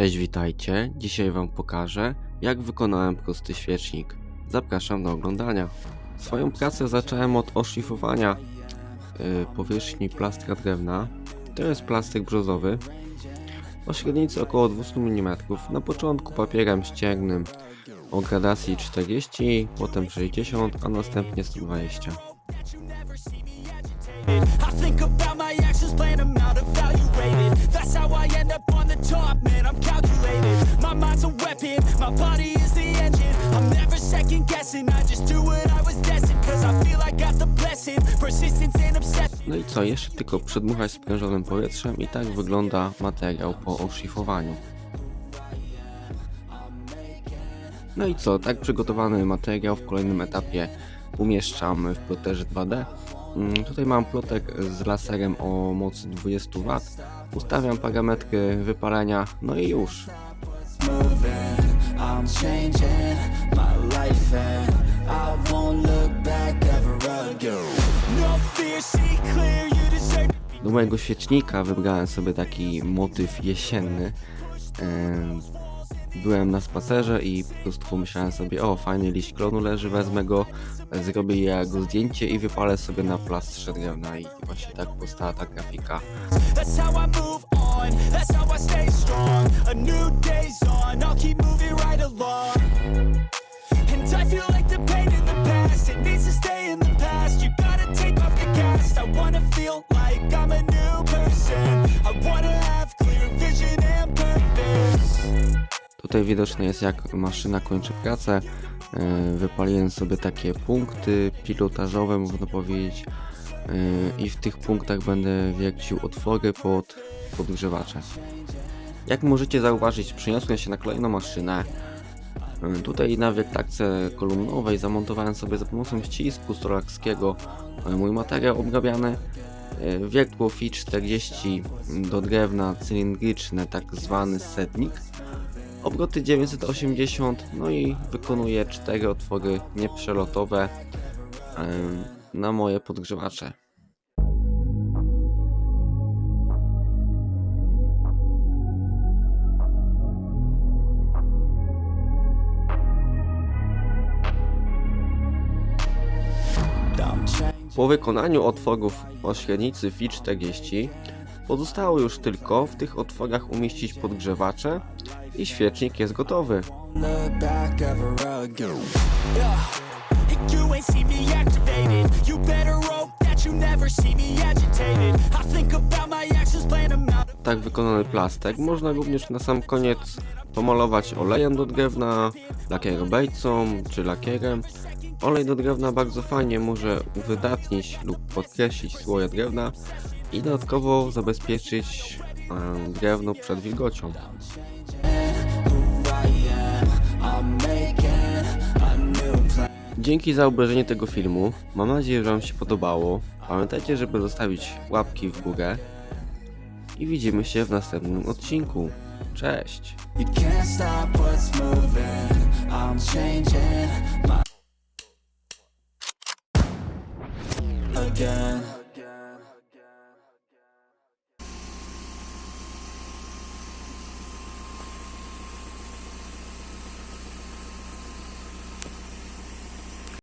Cześć, witajcie. Dzisiaj Wam pokażę, jak wykonałem prosty świecznik. Zapraszam do oglądania. Swoją pracę zacząłem od oszlifowania y, powierzchni plastra drewna. To jest plastyk brzozowy o średnicy około 200 mm. Na początku papierem ściernym o gradacji 40, potem 60, a następnie 120. I think about my actions, plan them out, evaluated. End up on the top, man. I'm calculated. My mind's a weapon, my body is the engine. I'm never second guessing, I just do what I was destined. Cause I feel I got the blessing, persistence and obsession. No i co, jeszcze tylko przedmuchać sprężonym powietrzem i tak wygląda materiał po oszlifowaniu. No i co, tak przygotowany materiał w kolejnym etapie umieszczam w ploterze 2D. Mm, Tutaj mam plotek z laserem o mocy 20 W. Ustawiam parametry wypalenia, no i już. No Do mojego świecznika wybrałem sobie taki motyw jesienny. Em, Byłem na spacerze i po prostu pomyślałem sobie, o fajny liść klonu leży, wezmę go, zrobię jego zdjęcie i wypalę sobie na plastrze drewna i właśnie tak powstała ta grafika. I on, that's Tutaj widoczne jest jak maszyna kończy pracę. E, Wypaliłem sobie takie punkty pilotażowe, można powiedzieć. E, I w tych punktach będę wiercił otwory pod podgrzewacze. Jak możecie zauważyć, przeniosłem się na kolejną maszynę. E, Tutaj na wiertarce kolumnowej zamontowałem sobie za pomocą ścisku stolakskiego e, mój materiał obrabiany. E, Wiertło FI 40 do drewna cylindryczne, tak zwany setnik obroty 980, no i wykonuję cztery otwory nieprzelotowe na moje podgrzewacze. Po wykonaniu otworów o średnicy FI 40 pozostało już tylko w tych otworach umieścić podgrzewacze i świecznik jest gotowy. Tak wykonany plastek można również na sam koniec pomalować olejem do drewna, lakierem bejcą czy lakierem. Olej do drewna bardzo fajnie może uwydatnić lub podkreślić słoje drewna i dodatkowo zabezpieczyć e, drewno przed wilgocią. Dzięki za obejrzenie tego filmu. Mam nadzieję, że Wam się podobało. Pamiętajcie, żeby zostawić łapki w górę. I widzimy się w następnym odcinku. Cześć! Again.